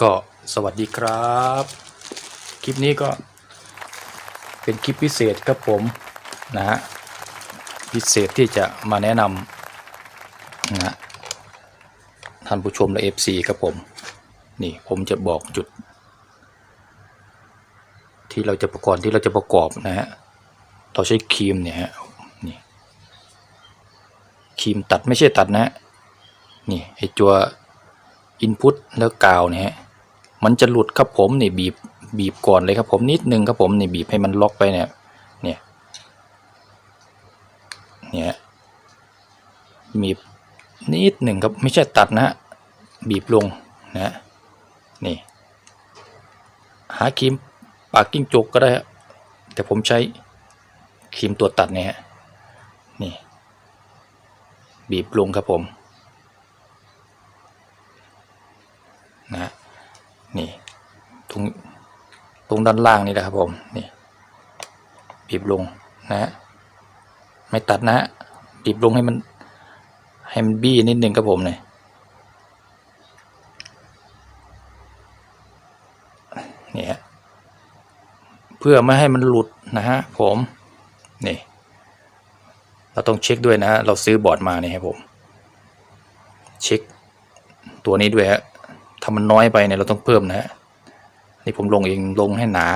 ก็สวัสดีครับ คลิปนี้ก็เป็นคลิปพิเศษครับผมนะฮะพิเศษที่จะมาแนะนำนะฮะท่านผู้ชมและ FC ครับผม นี่ผมจะบอกจุด ที่เราจะประกอบที่เราจะประกอบนะฮะเราใช้ครีมเนี่ยฮะนี่ครีมตัดไม่ใช่ตัดนะฮะนี่ไอตัวอินพุตแล้วกาวเนี่ยฮะ มันจะหลุดครับผมนี่บีบบีบก่อนเลยครับผมนิดนึงครับผมนี่บีบให้มันล็อกไปเนี่ยเนี่ยเนี่ยบีบนิดหนึ่งครับไม่ใช่ตัดนะฮะบีบลงนะฮะนี่ หาครีมปากกิ้งจกก็ได้ครับแต่ผมใช้ครีมตัวตัดเนี่ยฮะนี่ บีบลงครับผม นะฮะนี่ตรงตร งด้านล่างนี่แหละครับผมนี่บีบลงนะฮะไม่ตัดนะฮะบีบลงให้มันให้มันบี้นิดนึงครับผมเนี่ยนี่ฮะเพื่อไม่ให้มันหลุดนะฮะผมนี่เราต้องเช็คด้วยนะฮะเราซื้อบอร์ดมาเนี่ยครับผมเช็คตัวนี้ด้วยฮะถ้ามันน้อยไปเนี่ยเราต้องเพิ่มนะฮะ นี่ผมลงเองลงให้หนา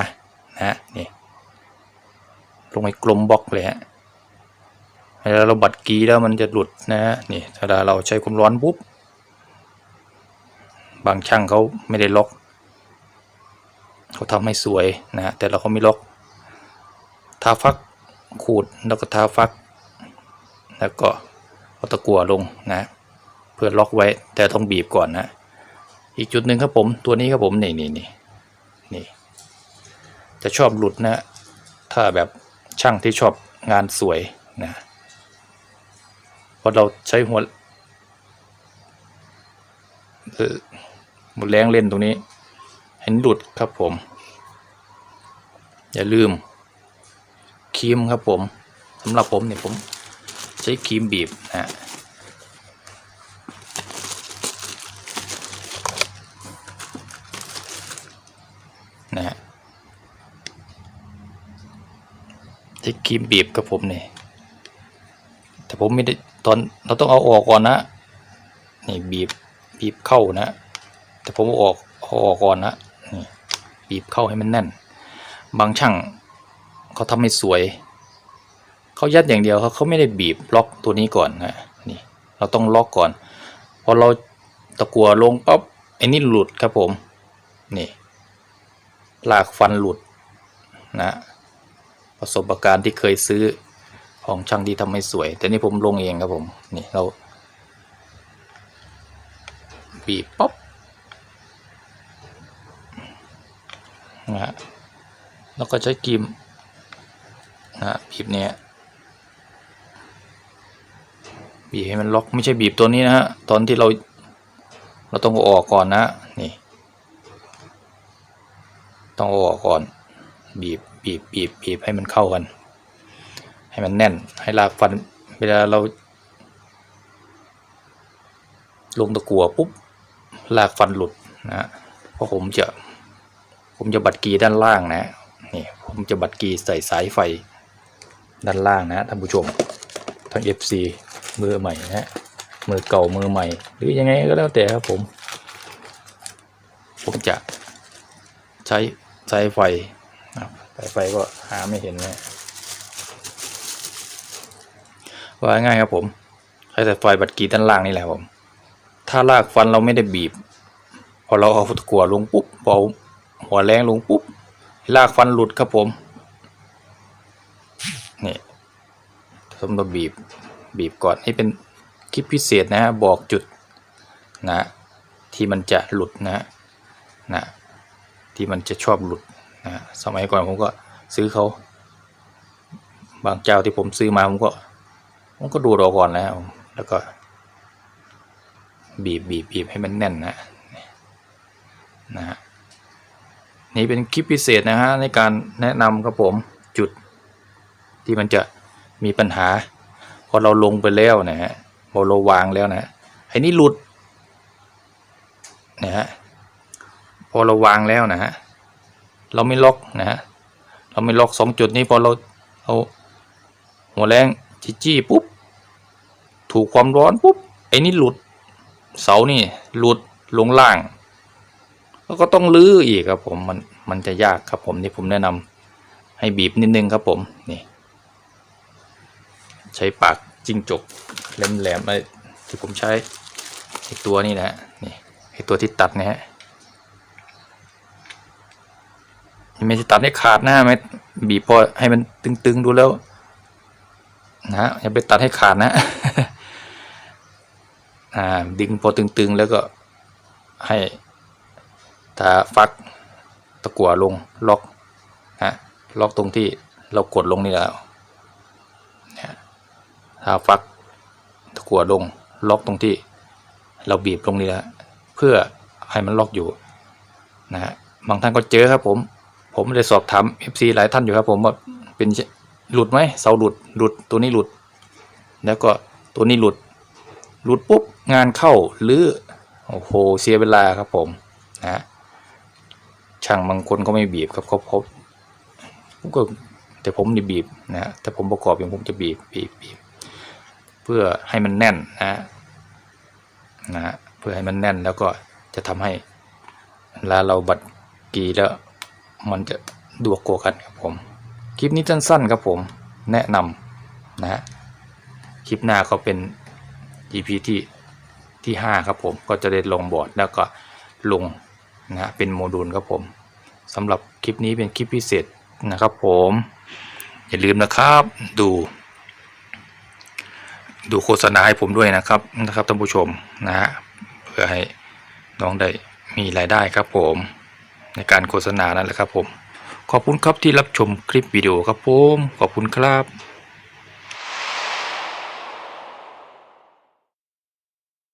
นะนี่ลงให้กลมบล็อกเลยฮะเวลาเราบัดกีแล้วมันจะหลุดนะฮะนี่เวลาเราใช้ความร้อนปุ๊บบางช่างเขาไม่ได้ล็อกเขาทำให้สวยนะฮะแต่เราเขาไม่ล็อกทาฟักขูดแล้วก็ทาฟัก แล้วก็เอาตะกั่วลงนะ เพื่อล็อกไว้แต่ต้องบีบก่อนนะ อีกจุดหนึ่งครับผมตัวนี้ครับผมนี่นี่นี่ นี่ จะชอบหลุดนะ ถ้าแบบช่างที่ชอบงานสวยนะเพราะเราใช้หัวหมดแรงเล่นตรงนี้ เห็นหลุดครับผม อย่าลืมครีมครับผมสำหรับผมเนี่ยผมใช้ครีมบีบนะฮะนะฮะใช้ครีมบีบกับผมเนี่ยแต่ผมไม่ได้ตอนเราต้องเอาออกก่อนนะนี่บีบบีบเข้านะ แต่ผมเอาออกเอาออกก่อนนะนี่บีบเข้าให้มันแน่น บางช่างเขาทำให้สวยเขายัดอย่างเดียวเขาเขาไม่ได้บีบล็อกตัวนี้ก่อนนะนี่เราต้องล็อกก่อนพอเราตะกัวลงปั๊บไอ้นี่หลุดครับผมนี่ลากฟันหลุดนะ ประสบการณ์ที่เคยซื้อของช่างที่ทำให้สวย แต่นี่ผมลงเองครับผมนี่เราบีบป๊อปนะฮะแล้วก็ใช้กิมนะฮะบีบเนี่ยบีบให้มันล็อกไม่ใช่บีบตัวนี้นะฮะตอนที่เราเราต้องออกก่อนนะนี่ต้องออกก่อน บีบบีบบีบบีบให้มันเข้ากัน ให้มันแน่น ให้รากฟันเวลาเรา ลงตะกัวปุ๊บรากฟันหลุดนะฮะเพราะผมจะผมจะบัดกีด้านล่างนะนี่ผมจะบัดกีใส่สายไฟด้านล่างนะท่านผู้ชมทั้ง FC มือใหม่นะฮะมือเก่ามือใหม่ หรือยังไงก็แล้วแต่ครับผม ผมจะใช้สายไฟ สายไฟก็หาไม่เห็นนะว่าง่ายครับผมใช้สายไฟบัดกีด้านล่างนี่แหละครับผมถ้ารากฟันเราไม่ได้บีบ พอเราเอาตะกั่วลงปุ๊บพอหัวแรงลงปุ๊บรากฟันหลุดครับผมนี่ต้องมาบีบบีบก่อนนี่เป็นคลิปพิเศษนะฮะบอกจุดนะที่มันจะหลุดนะฮะนะที่มันจะชอบหลุด นะสมัยก่อนผมก็ซื้อเขา บางเจ้าที่ผมซื้อมาผมก็ผมก็ดูดออกก่อนแล้วแล้วก็ บีบบีบบีบให้มันแน่นนะนะฮะนี่เป็นคลิปพิเศษนะฮะในการแนะนำครับผมจุดที่มันจะมีปัญหาพอเราลงไปแล้วนะฮะพอเราวางแล้วนะไอ้นี่หลุดนะฮะพอเราวางแล้วนะฮะ เราไม่ล็อกนะฮะเราไม่ล็อกสองจุดนี้พอเราเอาหัวแรงจี้จี้ปุ๊บถูกความร้อนปุ๊บไอ้นี่หลุด เสานี่หลุดลงล่าง แล้วก็ต้องลื้ออีกครับผมมันมันจะยากครับผมนี่ผมแนะนำให้บีบนิดนึงครับผมนี่ ใช้ปากจิ้งจกแหลมๆอะไรที่ผมใช้ไอตัวนี่นะฮะนี่ไอตัวที่ตัดนะฮะ ไม่ใช่ตัดให้ขาดหน้าไหมบีบพอให้มันตึงๆดูแล้ว นะอย่าไปตัดให้ขาดนะอ่าดึงพอตึงๆแล้วก็ให้ตาฟักตะกั่วลงล็อกนะล็อกตรงที่เรากดลงนี่แล้วนี่ยถ้าฟักตะกั่วลงล็อกตรงที่ เราบีบลงนี่แล้วเพื่อให้มันล็อกอยู่นะฮะบางท่านก็เจอครับผม ผมได้สอบถาม FC หลายท่านอยู่ครับ ผมว่าเป็นหลุดไหมเสาหลุดหลุดตัวนี้หลุด แล้วก็ตัวนี้หลุด หลุดปุ๊บงานเข้าหรือโอ้โหเสียเวลาครับผมนะช่างบางคนก็ไม่บีบครับเขาพบผมก็แต่ผมนี่บีบนะฮะแต่ผมประกอบอย่างผมจะบีบบีบบีบเพื่อให้มันแน่นนะนะฮะเพื่อให้มันแน่นแล้วก็จะทำให้เวลาเราบัดกีแล้ว มันจะดวกกว่ากันครับผม คลิปนี้สั้นๆครับผมแนะนำนะฮะคลิปหน้าก็เป็น EP ที่ที่ 5 ครับผมก็จะได้ลงบอร์ดแล้วก็ลงนะฮะเป็นโมดูลครับผมสำหรับคลิปนี้เป็นคลิปพิเศษนะครับผม อย่าลืมนะครับดู ดูโฆษณาให้ผมด้วยนะครับนะครับท่านผู้ชมนะฮะเพื่อให้น้องได้มีรายได้ครับผม ในการโฆษณานั่นแหละครับผม ขอบคุณครับที่รับชมคลิปวิดีโอครับผม ขอบคุณครับ